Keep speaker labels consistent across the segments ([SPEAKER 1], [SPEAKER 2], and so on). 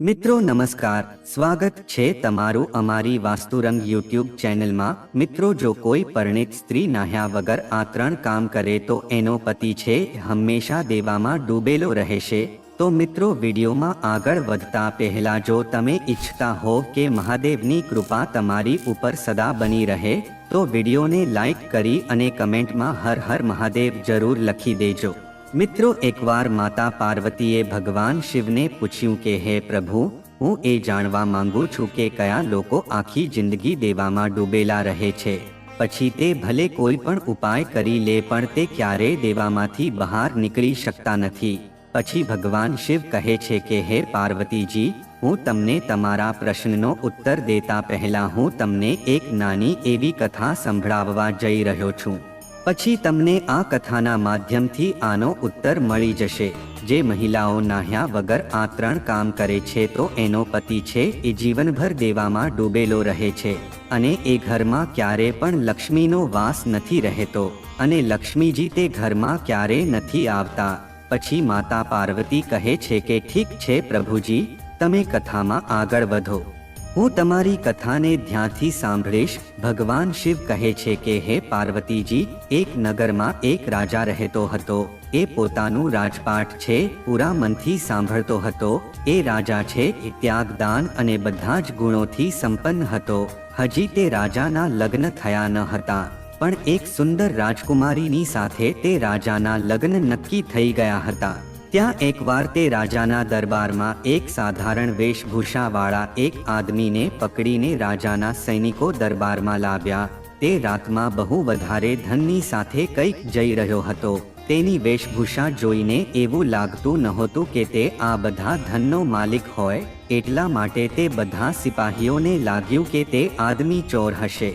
[SPEAKER 1] મિત્રો, નમસ્કાર. સ્વાગત છે તમારું અમારી વાસ્તુરંગ યુટ્યુબ ચેનલમાં. મિત્રો, જો કોઈ પરિણિત સ્ત્રી નાહ્યા વગર આ ત્રણ કામ કરે તો એનો પતિ છે, હંમેશા દેવામાં ડૂબેલો રહેશે. તો મિત્રો, વિડીયોમાં આગળ વધતા પહેલા જો તમે ઈચ્છતા હો કે મહાદેવની કૃપા તમારી ઉપર સદા બની રહે, તો વિડીયોને લાઈક કરી અને કમેન્ટમાં હર હર મહાદેવ જરૂર લખી દેજો. મિત્રો, એકવાર માતા પાર્વતીએ ભગવાન શિવને પૂછ્યું કે, હે પ્રભુ, હું એ જાણવા માંગુ છું કે કયા લોકો આખી જિંદગી દેવામાં ડૂબેલા રહે છે? પછી તે ભલે કોઈ પણ ઉપાય કરી લે, પણ તે ક્યારેય દેવામાંથી બહાર નીકળી શકતા નથી? પછી ભગવાન શિવ કહે છે કે, હે પાર્વતીજી, હું તમને તમારા પ્રશ્નનો ઉત્તર દેતા પહેલા હું તમને એક નાની એવી કથા સંભળાવવા જઈ રહ્યો છું. પછી તમને આ કથાના માધ્યમથી આનો ઉત્તર મળી જશે. જે મહિલાઓ નાહ્યા વગર આ ત્રણ કામ કરે છે તો એનો પતિ છે એ જીવનભર દેવામાં ડૂબેલો રહે છે અને એ ઘરમાં ક્યારે પણ લક્ષ્મીનો વાસ નથી રહેતો અને લક્ષ્મીજી તે ઘરમાં ક્યારે નથી આવતા. પછી માતા પાર્વતી કહે છે કે ઠીક છે પ્રભુજી, તમે કથામાં આગળ વધો. હું તમારી કથાને ધ્યાનથી સાંભળીશ. ભગવાન શિવ કહે છે કે, હે પાર્વતીજી, એક નગરમાં એક રાજા રહેતો હતો. એ પોતાનું રાજપાટ છે, પૂરા મનથી સાંભળતો હતો. એ રાજા છે, ત્યાગદાન અને બધા જ ગુણોથી સંપન્ન હતો. હજી તે રાજાના લગ્ન થયા ન હતા. પણ એક સુંદર રાજકુમારીની સાથે તે રાજાના લગ્ન નક્કી થઈ ગયા હતા. ત્યાં એકવાર તે રાજાના દરબારમાં એક સાધારણ વેશભૂષાવાળા એક આદમીને પકડીને રાજાના સૈનિકો દરબારમાં લાવ્યા. તે રાતમાં બહુ વધારે ધનની સાથે કંઈક જઈ રહ્યો હતો. તેની વેશભૂષા જોઈને એવું લાગતું નહોતું કે તે આ બધા ધનનો માલિક હોય, એટલા માટે તે બધા સિપાહીઓને લાગ્યું કે તે આદમી ચોર હશે.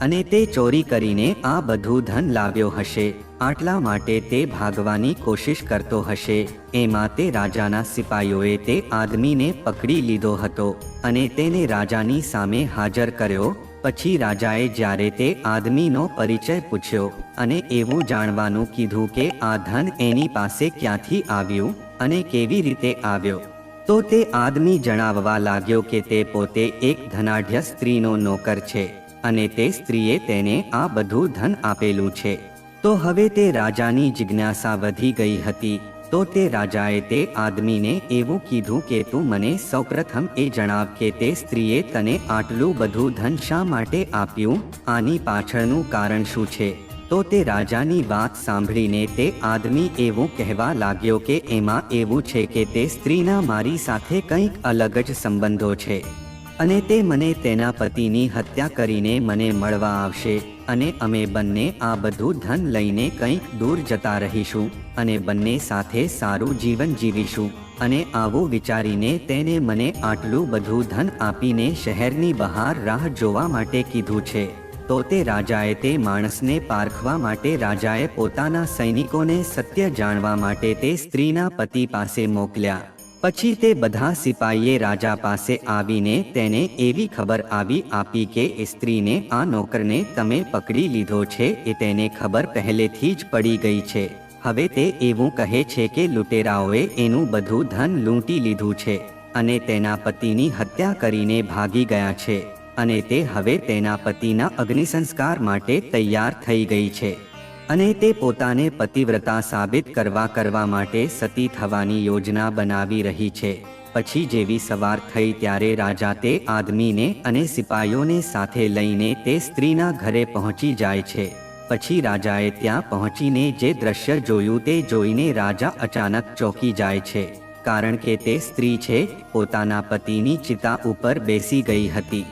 [SPEAKER 1] અને તે ચોરી કરીને આ બધું ધન લાવ્યો હશે. આટલા માટે તે ભાગવાની કોશિશ કરતો હશે. એમાં તે રાજાના સિપાહીઓએ તે આદમીને પકડી લીધો હતો અને તેને રાજાની સામે હાજર કર્યો. પછી રાજાએ જ્યારે તે આદમીનો પરિચય પૂછ્યો અને એવું જાણવાનું કીધું કે આ ધન એની પાસે ક્યાંથી આવ્યું અને કેવી રીતે આવ્યો. તો તે આદમી જણાવવા લાગ્યો કે તે પોતે એક ધનાઢ્ય સ્ત્રીનો નોકર છે. અને તે સ્ત્રીએ તેને આ બધું ધન આપેલું છે. તો હવે તે રાજાની જિજ્ઞાસા વધી ગઈ હતી. તો તે રાજાએ તે આદમીને એવું કીધું કે, તું મને સૌપ્રથમ એ જણાવ કે તે સ્ત્રીએ તને આટલું બધું ધન શા માટે આપ્યું? આની પાછળનું કારણ શું છે? તો તે રાજાની વાત સાંભળીને તે આદમી એવું કહેવા લાગ્યો કે, એમાં એવું છે કે તે સ્ત્રીના મારી સાથે કંઈક અલગ જ સંબંધો છે. અને તે મને તેના પતિની હત્યા કરીને મને મળવા આવશે. અને અમે બંને આ બધું ધન લઈને કંઈક દૂર જતા રહીશું. અને બંને સાથે સારું જીવન જીવીશું. અને આવું વિચારીને તેને મને આટલું બધું ધન આપીને શહેરની બહાર રાહ જોવા માટે કીધું છે. તો તે રાજાએ તે માણસને પારખવા માટે રાજાએ પોતાના સૈનિકોને સત્ય જાણવા માટે તે સ્ત્રીના પતિ પાસે મોકલ્યા. પછી તે બધા સિપાહીએ રાજા પાસે આવીને તેને એવી ખબર આવી આપી કે એ સ્ત્રીને, આ નોકરને તમે પકડી લીધો છે એ તેને ખબર પહેલેથી જ પડી ગઈ છે. હવે તે એવું કહે છે કે લૂંટેરાઓએ એનું બધું ધન લૂંટી લીધું છે અને તેના પતિની હત્યા કરીને ભાગી ગયા છે અને તે હવે તેના પતિના અગ્નિસંસ્કાર માટે તૈયાર થઈ ગઈ છે. અને તે પોતાને પતિવ્રતા સાબિત કરવા કરવા માટે સતી થવાની યોજના બનાવી રહી છે. પછી જેવી સવાર થઈ ત્યારે રાજા તે આદમીને અને સિપાહીઓને સાથે લઈને તે સ્ત્રીના ઘરે પહોંચી જાય છે. પછી રાજાએ ત્યાં પહોંચીને જે દ્રશ્ય જોયું તે જોઈને રાજા અચાનક ચોંકી જાય છે. કારણ કે તે સ્ત્રી છે, પોતાના પતિની ચિતા ઉપર બેસી ગઈ હતી.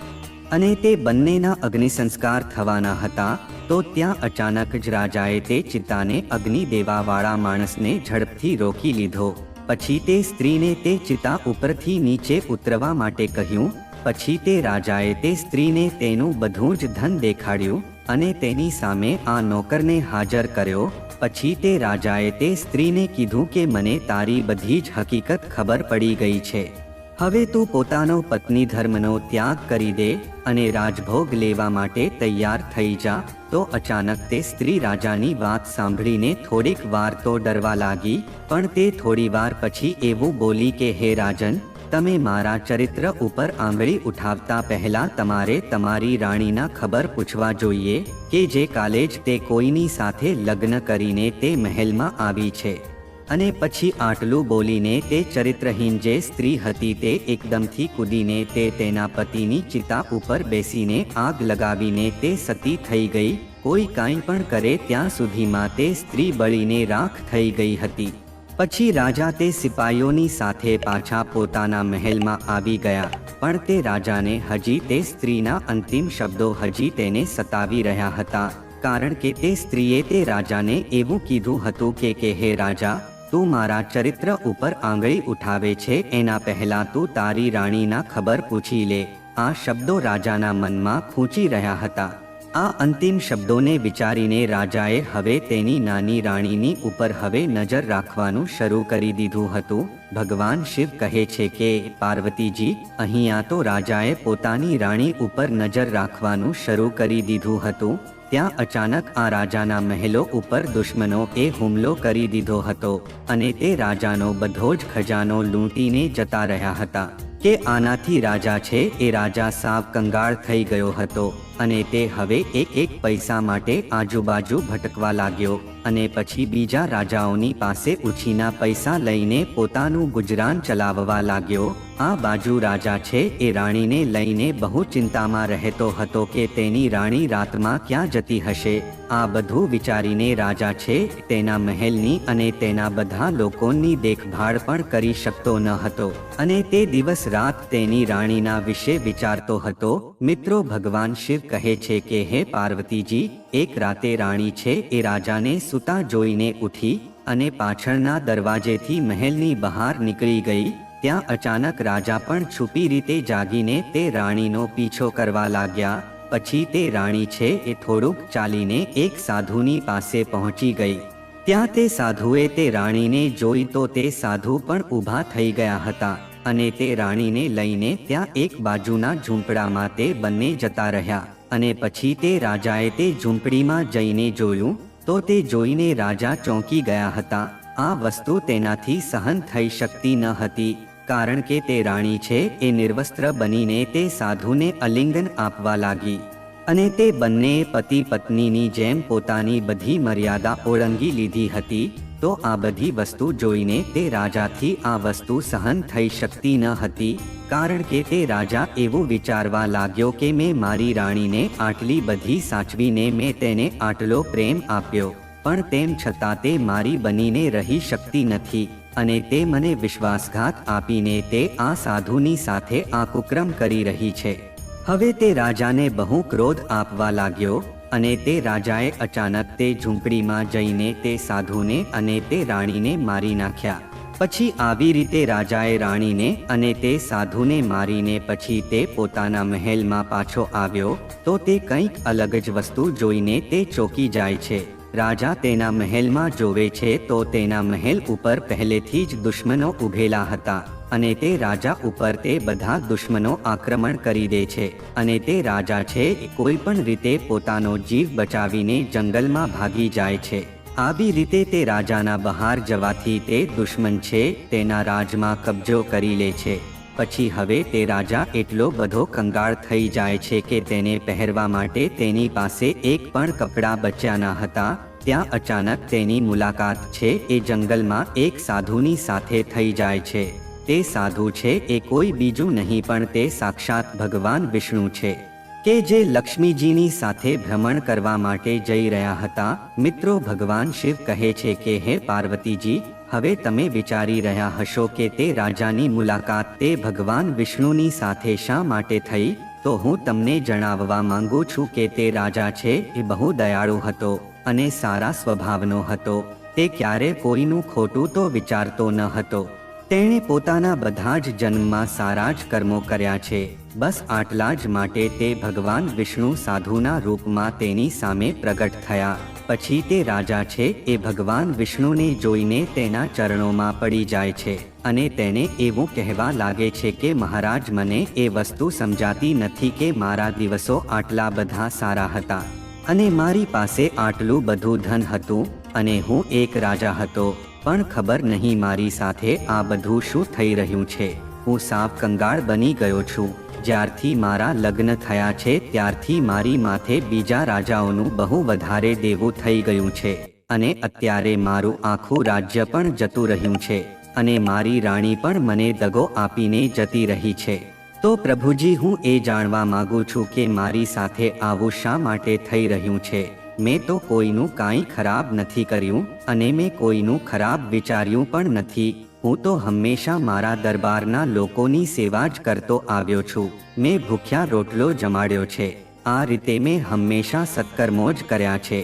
[SPEAKER 1] અને તે બંનેના અગ્નિસંસ્કાર થવાના હતા. તો ત્યાં અચાનક જ રાજાએ તે ચિત્તાને અગ્નિ દેવાવાળા માણસને ઝડપથી રોકી લીધો. પછી તે સ્ત્રીને તે ચિતા ઉપરથી નીચે ઉતરવા માટે કહ્યું, પછી તે રાજાએ તે સ્ત્રીને તેનું બધું જ ધન દેખાડ્યું અને તેની સામે આ નોકરને હાજર કર્યો. પછી તે રાજાએ તે સ્ત્રીને કીધું કે, મને તારી બધી જ હકીકત ખબર પડી ગઈ છે. હવે તું પોતાનો પત્ની ધર્મનો ત્યાગ કરી દે અને રાજભોગ લેવા માટે તૈયાર થઈ જા, તો અચાનક તે સ્ત્રી રાજાની વાત સાંભળીને થોડીક વાર તો ડરવા લાગી, પણ તે થોડી વાર પછી એવું બોલી કે, હે રાજન, તમે મારા ચરિત્ર ઉપર આંગળી ઉઠાવતા પહેલા તમારે તમારી રાણીના ખબર પૂછવા જોઈએ કે જે કાલે જ તે કોઈની સાથે લગ્ન કરીને તે મહેલમાં આવી છે. અને પછી આટલું બોલીને તે ચરિત્રહીન જે સ્ત્રી હતી તે એકદમથી કૂદીને તે તેના પતિની ચિતા ઉપર બેસીને આગ લગાવીને તે સતી થઈ ગઈ. કોઈ કાંઈ પણ કરે ત્યાં સુધીમાં તે સ્ત્રી બળીને રાખ થઈ ગઈ હતી. પછી રાજા તે સિપાહીઓની સાથે પાછા પોતાના મહેલમાં આવી ગયા. પણ તે રાજાને હજી તે સ્ત્રીના અંતિમ શબ્દો હજી તેને સતાવી રહ્યા હતા. કારણ કે તે સ્ત્રીએ તે રાજાને એવું કીધું હતું કે કે હે રાજા તું મારા ચરિત્ર ઉપર આંગળી ઉઠાવે છે, એના પહેલા તું તારી રાણીના ખબર પૂછી લે. આ શબ્દો રાજાના મનમાં ખૂંચી રહ્યા હતા. આ અંતિમ શબ્દોને વિચારીને રાજાએ હવે તેની નાની રાણીની ઉપર હવે નજર રાખવાનું શરૂ કરી દીધું હતું. ભગવાન શિવ કહે છે કે, પાર્વતીજી, અહીંયા તો રાજાએ પોતાની રાણી ઉપર નજર રાખવાનું શરૂ કરી દીધું હતું. ત્યાં અચાનક આ રાજાના મહેલો ઉપર દુશ્મનો એ હુમલો કરી દીધો હતો અને તે રાજાનો બધો જ ખજાનો લૂંટીને જતા રહ્યા હતા. કે આનાથી રાજા છે એ રાજા સાવ કંગાળ થઈ ગયો હતો અને તે હવે એક એક પૈસા માટે આજુબાજુ ભટકવા લાગ્યો અને પછી બીજા રાજાઓની પાસે ઉછીના પૈસા લઈને પોતાનું ગુજરાન ચલાવવા લાગ્યો. આ બાજુ રાજા છે એ રાણીને લઈને બહુ ચિંતામાં રહેતો હતો કે તેની રાણી રાતમાં ક્યાં જતી હશે. આ બધું વિચારીને રાજા છે તેના મહેલની અને તેના બધા લોકોની દેખભાળ પણ કરી શકતો ન હતો અને તે રાત તેની રાણીના વિશે વિચારતો હતો, મિત્રો, ભગવાન શિવ કહે છે કે, હે પાર્વતીજી, એક રાતે રાણી છે, એ રાજાને સૂતા જોઈને ઉઠી અને પાછળના દરવાજેથી મહેલની બહાર નીકળી ગઈ, ત્યાં અચાનક રાજા પણ છુપી રીતે જાગીને તે રાણીનો પીછો કરવા લાગ્યા, પછી તે રાણી છે એ થોડુંક ચાલીને એક સાધુની પાસે પહોંચી ગઈ. ત્યાં તે સાધુએ તે રાણીને જોઈ તો તે સાધુ પણ ઊભા થઈ ગયા હતા. અને તે રાણીને લઈને ત્યાં એક બાજુના ઝૂંપડામાં તે બંને જતા રહ્યા. અને પછી તે રાજાએ તે ઝૂંપડીમાં જઈને જોયું, તો તે જોઈને રાજા ચોંકી ગયા હતા. આ વસ્તુ તેનાથી સહન થઈ શકતી ન હતી, કારણ કે તે રાણી છે, એ નિર્વસ્ત્ર બનીને તે સાધુને અલિંગન આપવા લાગી. અને તે બંને પતિ પત્નીની જેમ પોતાની બધી મર્યાદા ઓળંગી લીધી હતી તો આ બધી વસ્તુ જોઈને તે રાજાથી આ વસ્તુ સહન થઈ શકતી ન હતી, કારણ કે તે રાજા એવું વિચારવા લાગ્યો કે મેં મારી રાણીને આટલી બધી સાચવીને મેં તેને આટલો પ્રેમ આપ્યો, પણ તેમ છતાં તે મારી બનીને રહી શકતી નથી, અને તે મને વિશ્વાસઘાત આપીને તે આ સાધુની સાથે આ કુક્રમ કરી રહી છે. હવે તે રાજાને બહુ ક્રોધ આપવા લાગ્યો અને તે રાજાએ અચાનક તે ઝૂંપડીમાં જઈને તે સાધુને અને તે રાણીને મારી નાખ્યા. પછી આવી રીતે રાજાએ રાણીને અને તે સાધુને મારીને પછી તે પોતાના મહેલમાં પાછો આવ્યો, તો તે કંઈક અલગ જ વસ્તુ જોઈને તે ચોકી જાય છે. રાજા તેના મહેલમાં જોવે છે તો તેના મહેલ ઉપર પહેલેથી જ દુશ્મનો ઉભેલા હતા. અને તે રાજા ઉપર તે બધા દુશ્મનો આક્રમણ કરી દે છે. અને તે રાજા છે, કોઈ પણ રીતે પોતાનો જીવ બચાવીને જંગલમાં ભાગી જાય છે. આવી રીતે તે રાજાના બહાર જવાથી તે દુશ્મન છે, તેના રાજમાં કબજો કરી લે છે. પછી હવે તે રાજા એટલો બધો કંગાળ થઈ જાય છે કે તેને પહેરવા માટે તેની પાસે એક પણ કપડાં બચ્યા ન હતા. ત્યાં અચાનક તેની મુલાકાત છે, એ જંગલમાં એક સાધુની સાથે થઈ જાય છે. તે સાધુ છે એ કોઈ બીજું નહીં, પણ તે સાક્ષાત ભગવાન વિષ્ણુ છે. કે જે લક્ષ્મીજીની સાથે ભ્રમણ કરવા માટે જઈ રહ્યા હતા, મિત્રો ભગવાન શિવ કહે છે કે, હે પાર્વતીજી, હવે તમે વિચારી રહ્યા હશો કે તે રાજાની મુલાકાત તે ભગવાન વિષ્ણુની સાથે શા માટે થઈ? તો હું તમને જણાવવા માંગુ છું કે તે રાજા છે, એ બહુ દયાળુ હતો અને સારા સ્વભાવનો હતો. તે ક્યારે કોઈનું ખોટું તો વિચારતો ન હતો. તેણે પોતાના બધા જ જન્મમાં સારા જ કર્મો કર્યા છે. બસ આટલા જ માટે તે ભગવાન વિષ્ણુ સાધુના રૂપમાં તેની સામે પ્રગટ થયા. પછી તે રાજા છે એ ભગવાન વિષ્ણુને જોઈને તેના ચરણોમાં પડી જાય છે અને તેને એવું કહેવા લાગે છે કે મહારાજ મને એ વસ્તુ સમજાતી નથી કે મારા દિવસો આટલા બધા સારા હતા. અને મારી પાસે આટલું બધું ધન હતું અને હું એક રાજા હતો. પણ ખબર નહીં મારી સાથે આ બધું શું થઈ રહ્યું છે. હું સાપ કંગાળ બની ગયો છું. જ્યારથી મારા લગ્ન થયા છે, ત્યારથી મારી માથે બીજા રાજાઓનું બહુ વધારે દેવું થઈ ગયું છે. અને અત્યારે મારું આખું રાજ્ય પણ જતું રહ્યું છે. અને મારી રાણી પણ મને દગો આપીને જતી રહી છે. તો પ્રભુજી, હું એ જાણવા માગું છું કે મારી સાથે આવું શા માટે થઈ રહ્યું છે? મેં તો કોઈનું કાંઈ ખરાબ નથી કર્યું અને મેં કોઈનું ખરાબ વિચાર્યું પણ નથી. હું તો હંમેશા મારા દરબારના લોકોની સેવા જ કરતો આવ્યો છું. મેં ભૂખ્યા રોટલો જમાડ્યો છે. આ રીતે મેં હંમેશા સત્કર્મો જ કર્યા છે.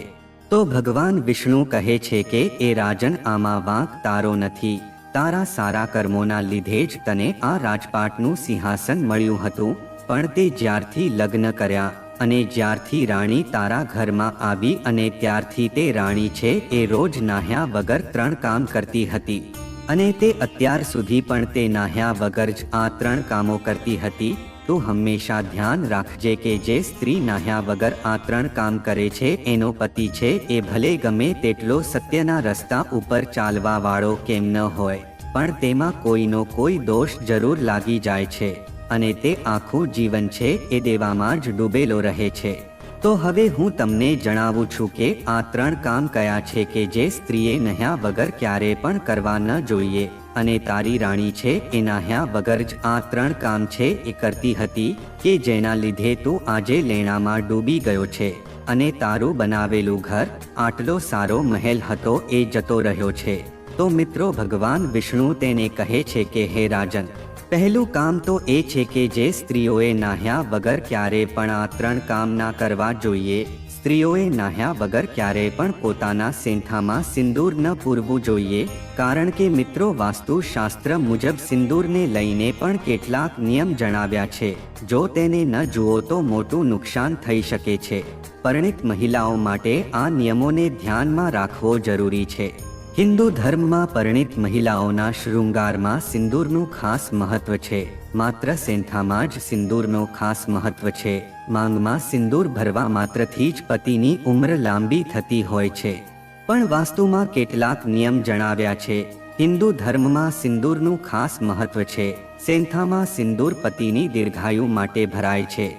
[SPEAKER 1] તો ભગવાન વિષ્ણુ કહે છે કે, એ રાજન, આમાં વાંક તારો નથી. તારા સારા કર્મોના લીધે જ તને આ રાજપાટનું સિંહાસન મળ્યું હતું, પણ તે જ્યારથી લગ્ન કર્યા. અને જ્યારથી રાણી તારા ઘરમાં આવી અને ત્યારથી તે રાણી છે, એ રોજ નાહ્યા વગર ત્રણ કામ કરતી હતી. અને તે અત્યાર સુધી પણ તે નાહ્યા વગર જ આ ત્રણ કામો કરતી હતી. તું હંમેશા ધ્યાન રાખજે કે જે સ્ત્રી નાહ્યા વગર આ ત્રણ કામ કરે છે, એનો પતિ છે, એ ભલે ગમે તેટલો સત્યના રસ્તા ઉપર ચાલવા વાળો કેમ ન હોય, પણ તેમાં કોઈનો કોઈ દોષ જરૂર લાગી જાય છે. અને તે આખું જીવન છે એ દેવામાં જ ડૂબેલો રહે છે. તો હવે હું તમને જણાવું છું કે આ ત્રણ કામ કયા છે કે જે સ્ત્રીએ નહ્યા વગર ક્યારે પણ કરવા ન જોઈએ. અને તારી રાણી છે એ નાહ્યા વગર જ આ ત્રણ કામ છે એ કરતી હતી કે જેના લીધે તું આજે લેણામાં ડૂબી ગયો છે. અને તારું બનાવેલું ઘર, આટલો સારો મહેલ હતો એ જતો રહ્યો છે. તો મિત્રો ભગવાન વિષ્ણુ તેને કહે છે કે, હે રાજન પહેલું કામ તો એ છે કે જે સ્ત્રીઓએ નાહ્યા વગર ક્યારે પણ આ ત્રણ કામ ના કરવા જોઈએ. સ્ત્રીઓએ નાહ્યા વગર ક્યારે પણ પોતાના સેંઠામાં સિંદૂર ન પૂરવું જોઈએ. કારણ કે મિત્રો, વાસ્તુશાસ્ત્ર મુજબ સિંદૂરને લઈને પણ કેટલાક નિયમ જણાવ્યા છે. જો તેને ન જુઓ તો મોટું નુકસાન થઈ શકે છે. પરિણિત મહિલાઓ માટે આ નિયમોને ધ્યાનમાં રાખવો જરૂરી છે. હિન્દુ ધર્મમાં પરિણિત મહિલાઓના શૃંગારમાં સિંદૂરનું ખાસ મહત્વ છે. માત્ર સેંથામાં જ સિંદૂરનો ખાસ મહત્વ છે. માંગમાં સિંદૂર ભરવા માત્રથી જ પતિની ઉંમર લાંબી થતી હોય છે. પણ વાસ્તુમાં કેટલાક નિયમ જણાવ્યા છે. હિન્દુ ધર્મમાં સિંદૂરનું ખાસ મહત્વ છે. સેંથામાં સિંદૂર પતિની દીર્ઘાયુ માટે ભરાય છે.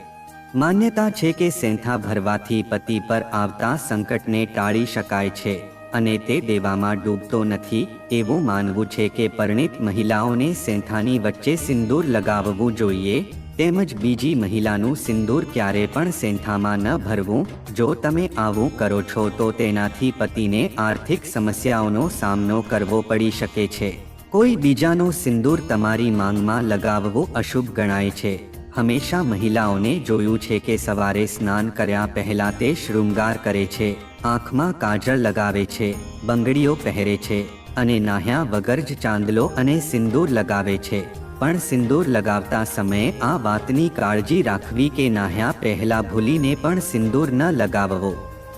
[SPEAKER 1] માન્યતા છે કે સેંથા ભરવાથી પતિ પર આવતા સંકટને ટાળી શકાય છે. અને તે દેવામાં ડૂબતો નથી, એવું માનવું છે કે પરિણિત મહિલાઓને સેંથાની વચ્ચે સિંદૂર લગાવવું જોઈએ, તેમજ બીજી મહિલાનું સિંદૂર ક્યારે પણ સેંથામાં ન ભરવું, જો તમે આવું કરો છો તો તેનાથી પતિને આર્થિક સમસ્યાઓનો સામનો કરવો પડી શકે છે. કોઈ બીજાનો સિંદૂર તમારી માંગમાં લગાવવો અશુભ ગણાય છે. હંમેશા મહિલાઓને જોયું છે કે સવારે સ્નાન કર્યા પહેલા તે શૃંગાર કરે છે. આંખમાં કાજળ લગાવે છે, બંગડીઓ પહેરે છે અને નાહ્યા વગર જ ચાંદલો અને સિંદૂર લગાવે છે. પણ સિંદૂર લગાવતા સમયે આ વાતની કાળજી રાખવી કે નાહ્યા પહેલા ભૂલીને પણ સિંદૂર ન લગાવવો.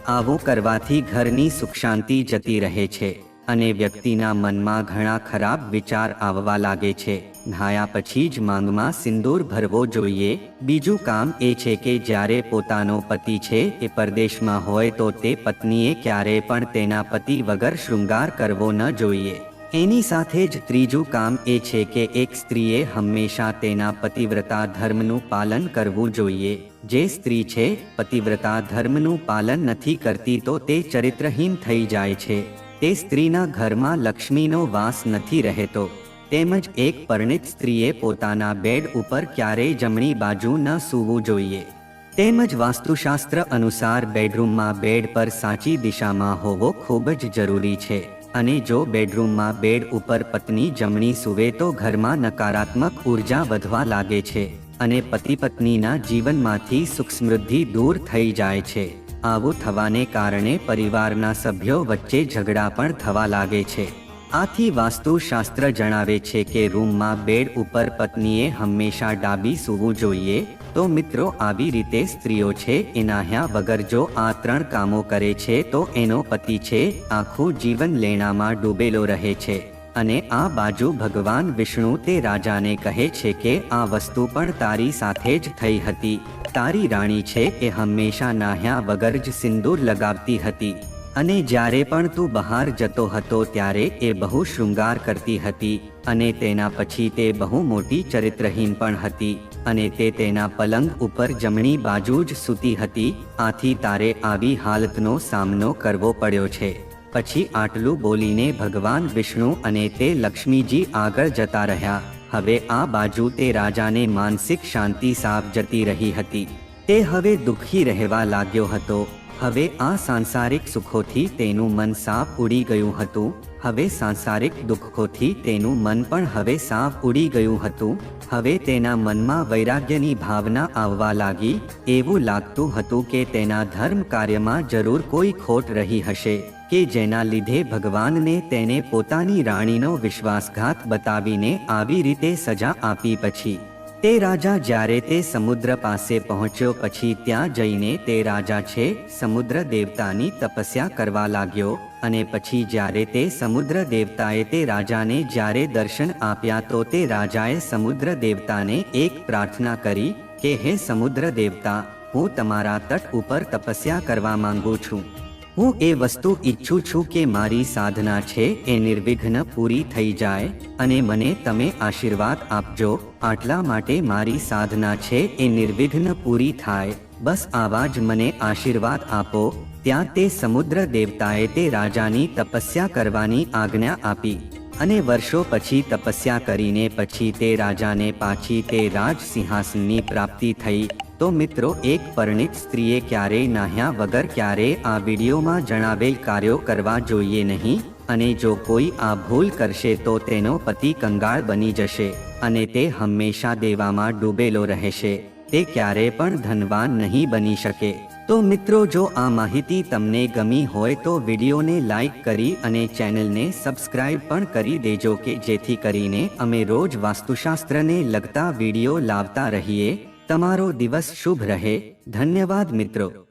[SPEAKER 1] આવું કરવાથી ઘરની સુખ શાંતિ જતી રહે છે અને વ્યક્તિના મનમાં ઘણા ખરાબ વિચાર આવવા લાગે છે. નહાયા પછી જ માંગમાં સિંદૂર ભરવો જોઈએ. બીજું કામ એ છે કે જ્યારે પોતાનો પતિ છે એ પરદેશમાં હોય તો તે પત્નીએ ક્યારે પણ તેના પતિ વગર શૃંગાર કરવો ન જોઈએ. એની સાથે જ ત્રીજું કામ એ છે કે એક સ્ત્રીએ હંમેશા તેના પતિવ્રતા ધર્મનું પાલન કરવું જોઈએ. જે સ્ત્રી છે, પતિવ્રતા ધર્મનું પાલન નથી કરતી તો તે ચરિત્રહીન થઈ જાય છે. તે સ્ત્રીના ઘરમાં લક્ષ્મીનો વાસ નથી રહેતો. તેમજ એક પરિણિત સ્ત્રીએ પોતાના બેડ ઉપર ક્યારેય જમણી બાજુ ન સૂવું જોઈએ. તેમજ વાસ્તુશાસ્ત્ર અનુસાર બેડરૂમમાં બેડ પર સાચી દિશામાં હોવો ખૂબ જ જરૂરી છે. અને જો બેડરૂમમાં બેડ ઉપર પત્ની જમણી સૂવે તો ઘરમાં નકારાત્મક ઊર્જા વધવા લાગે છે અને પતિ પત્નીના જીવનમાંથી સુખ સમૃદ્ધિ દૂર થઈ જાય છે. આવું થવાને કારણે પરિવારના સભ્યો વચ્ચે ઝઘડા પણ થવા લાગે છે. આથી વાસ્તુશાસ્ત્ર જણાવે છે કે રૂમમાં બેડ ઉપર પત્નીએ હંમેશા ડાબી સૂવું જોઈએ. તો મિત્રો, આવી રીતે સ્ત્રીઓ છે એ નાહ્યા વગર જો આ ત્રણ કામો કરે છે, તો એનો પતિ છે, આખું જીવન લેણામાં ડૂબેલો રહે છે. અને આ બાજુ ભગવાન વિષ્ણુ તે રાજાને કહે છે કે, આ વસ્તુ પણ તારી સાથે જ થઈ હતી. તારી રાણી છે એ હંમેશા નાહ્યા વગર જ સિંદૂર લગાવતી હતી. અને જ્યારે પણ તું બહાર જતો હતો ત્યારે એ બહુ શૃંગાર કરતી હતી અને તેના પછી તે બહુ મોટી ચરિત્રહીન પણ હતી અને તે તેના પલંગ ઉપર જમણી બાજુ જ સૂતી હતી. આથી તારે આવી હાલતનો સામનો કરવો પડ્યો છે. પછી આટલું બોલીને ભગવાન વિષ્ણુ અને તે લક્ષ્મીજી આગળ જતા રહ્યા. હવે આ બાજુ તે રાજાને માનસિક શાંતિ સાફ જતી રહી હતી. તે હવે દુઃખી રહેવા લાગ્યો હતો. હવે આ સાંસારિક સુખોથી તેનું મન સાફ ઉડી ગયું હતું. હવે સાંસારિક દુઃખોથી તેનું મન પણ હવે સાફ ઉડી ગયું હતું. હવે તેના મનમાં વૈરાગ્યની ભાવના આવવા લાગી. એવું લાગતું હતું કે તેના ધર્મ કાર્યમાં જરૂર કોઈ ખોટ રહી હશે, કે જેના લીધે ભગવાનને તેને પોતાની રાણીનો વિશ્વાસઘાત બતાવીને આવી રીતે સજા આપી પછી. તે રાજા જ્યારે તે સમુદ્ર પાસે પહોંચ્યો પછી ત્યાં જઈને તે રાજા છે, સમુદ્ર દેવતાની તપસ્યા કરવા લાગ્યો અને પછી જ્યારે તે સમુદ્ર દેવતાએ તે રાજાને જ્યારે દર્શન આપ્યા તો તે રાજાએ સમુદ્ર દેવતાને એક પ્રાર્થના કરી કે, હે સમુદ્ર દેવતા, હું તમારા તટ ઉપર તપસ્યા કરવા માંગુ છું. હું એ વસ્તુ ઈચ્છું છું કે મારી સાધના છે, એ નિર્વિઘ્ન પૂરી થઈ જાય, અને મને તમે આશીર્વાદ આપજો, આટલા માટે મારી સાધના છે, એ નિર્વિઘ્ન પૂરી થાય, બસ આવા જ મને આશીર્વાદ આપો, ત્યાં તે સમુદ્ર દેવતાએ તે રાજાની તપસ્યા કરવાની આજ્ઞા આપી, અને વર્ષો પછી તપસ્યા કરીને પછી તે રાજાને પાછી તે રાજ સિંહાસનની પ્રાપ્તિ થઈ તો મિત્રો, એક પરણિત સ્ત્રીએ ક્યારેય નાહ્યા વગર ક્યારેય આ વિડીયોમાં જણાવેલ કાર્યો કરવા જોઈએ નહીં અને જો કોઈ આ ભૂલ કરશે તો તેનો પતિ કંગાળ બની જશે અને તે હંમેશા દેવામાં ડૂબેલો રહેશે. તે ક્યારે પણ ધનવાન નહીં બની શકે. તો મિત્રો, જો આ માહિતી તમને ગમી હોય તો વિડીયોને લાઈક કરી અને ચેનલને સબસ્ક્રાઇબ પણ કરી દેજો કે જેથી કરીને અમે રોજ વાસ્તુશાસ્ત્રને લગતા વીડિયો લાવતા રહીએ. તમારો દિવસ શુભ રહે. ધન્યવાદ મિત્રો.